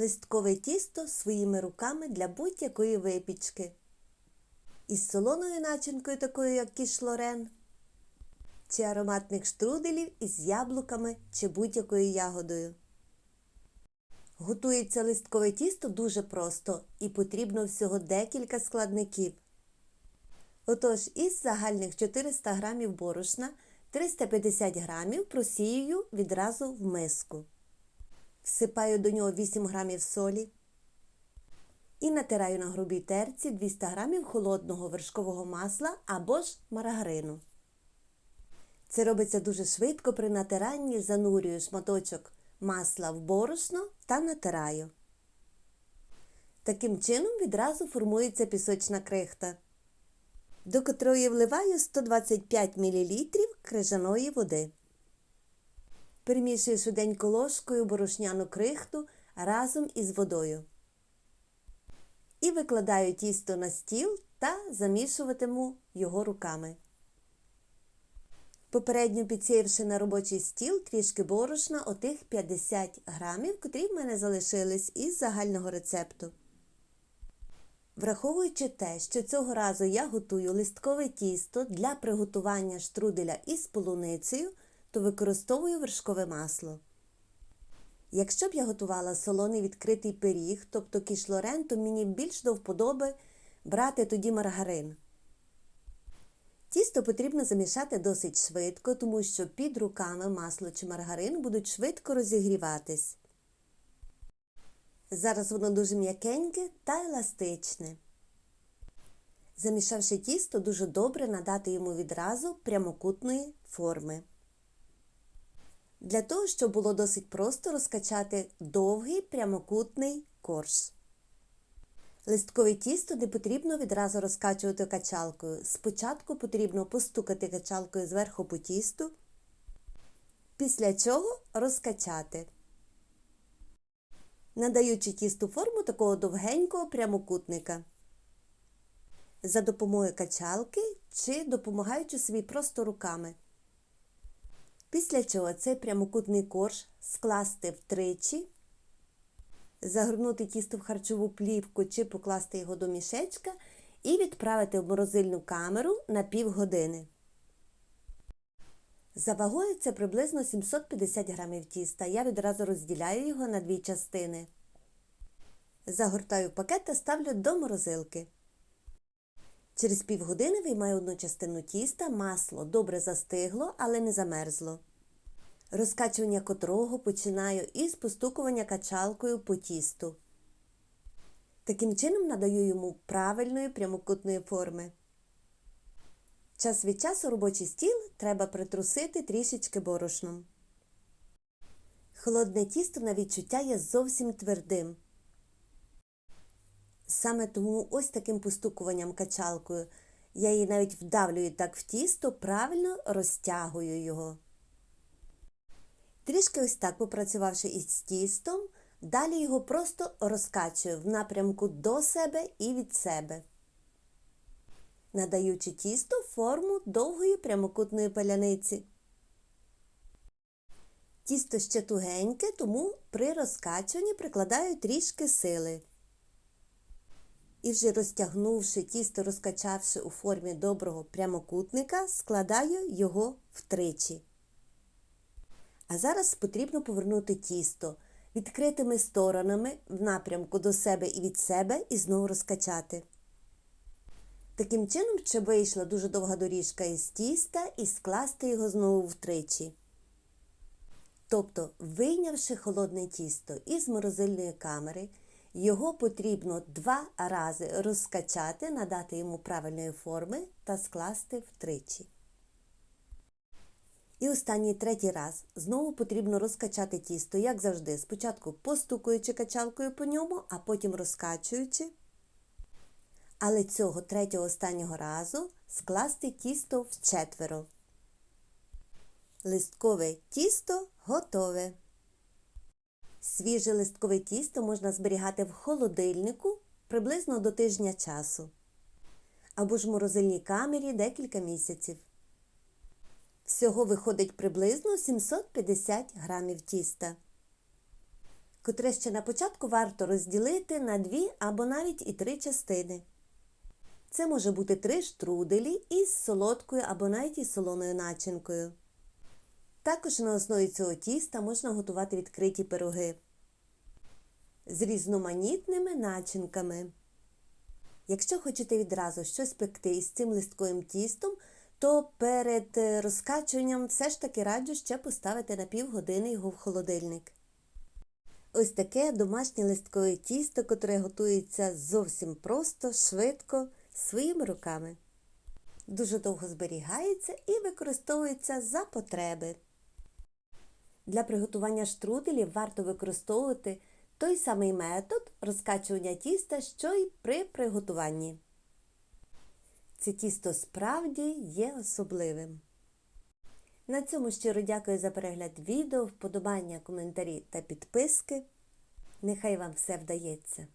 листкове тісто своїми руками для будь-якої випічки. Із солоною начинкою, такою як кіш Лорен, чи ароматних штруделів із яблуками чи будь-якою ягодою. Готується листкове тісто дуже просто і потрібно всього декілька складників. Отож, із загальних 400 г борошна 350 г просіюю відразу в миску. Всипаю до нього 8 г солі і натираю на грубій терці 200 г холодного вершкового масла або ж маргарину. Це робиться дуже швидко при натиранні занурюю шматочок масла в борошно та натираю. Таким чином відразу формується пісочна крихта, до котрої вливаю 125 мл крижаної води. Перемішую швиденько ложкою борошняну крихту разом із водою. І викладаю тісто на стіл та замішуватиму його руками. Попередньо підсіявши на робочий стіл трішки борошна отих 50 грамів, котрі в мене залишились із загального рецепту. Враховуючи те, що цього разу я готую листкове тісто для приготування штруделя із полуницею, то використовую вершкове масло. Якщо б я готувала солоний відкритий пиріг, тобто кішлорен, то мені більш до вподоби брати тоді маргарин. Тісто потрібно замішати досить швидко, тому що під руками масло чи маргарин будуть швидко розігріватись. Зараз воно дуже м'якеньке та еластичне. Замішавши тісто, дуже добре надати йому відразу прямокутної форми. Для того, щоб було досить просто розкачати довгий прямокутний корж. Листкове тісто не потрібно відразу розкачувати качалкою. Спочатку потрібно постукати качалкою зверху по тісту, після чого розкачати, надаючи тісту форму такого довгенького прямокутника. За допомогою качалки чи допомагаючи собі просто руками. Після чого цей прямокутний корж скласти втричі загорнути тісто в харчову плівку чи покласти його до мішечка і відправити в морозильну камеру на півгодини. За вагою це приблизно 750 грамів тіста. Я відразу розділяю його на дві частини. Загортаю пакет та ставлю до морозилки. Через півгодини виймаю одну частину тіста, масло добре застигло, але не замерзло розкачування котрого починаю із постукування качалкою по тісту. Таким чином надаю йому правильної прямокутної форми. Час від часу робочий стіл треба притрусити трішечки борошном. Холодне тісто на відчуття є зовсім твердим. Саме тому ось таким постукуванням качалкою я її навіть вдавлюю так в тісто, правильно розтягую його. Трішки ось так попрацювавши із тістом, далі його просто розкачую в напрямку до себе і від себе, надаючи тісто форму довгої прямокутної паляниці. Тісто ще тугеньке, тому при розкачуванні прикладаю трішки сили. І вже розтягнувши тісто, розкачавши у формі доброго прямокутника, складаю його втричі. А зараз потрібно повернути тісто відкритими сторонами в напрямку до себе і від себе і знову розкачати. Таким чином, щоб вийшла дуже довга доріжка із тіста і скласти його знову втричі. Тобто, вийнявши холодне тісто із морозильної камери, його потрібно два рази розкачати, надати йому правильної форми та скласти втричі. І останній третій раз знову потрібно розкачати тісто, як завжди, спочатку постукуючи качалкою по ньому, а потім розкачуючи. Але цього третього останнього разу скласти тісто в четверо. Листкове тісто готове. Свіже листкове тісто можна зберігати в холодильнику приблизно до тижня часу. Або ж в морозильній камері декілька місяців. Всього виходить приблизно 750 грамів тіста. котре ще на початку варто розділити на дві або навіть і три частини. Це може бути три штруделі із солодкою або навіть із солоною начинкою. Також на основі цього тіста можна готувати відкриті пироги з різноманітними начинками. Якщо хочете відразу щось пекти із цим листковим тістом, то перед е, розкачуванням все ж таки раджу ще поставити на півгодини його в холодильник. Ось таке домашнє листкове тісто, котре готується зовсім просто, швидко, своїми руками. Дуже довго зберігається і використовується за потреби. Для приготування штруделів варто використовувати той самий метод розкачування тіста, що й при приготуванні. Це тісто справді є особливим. На цьому щиро дякую за перегляд відео, вподобання, коментарі та підписки. Нехай вам все вдається!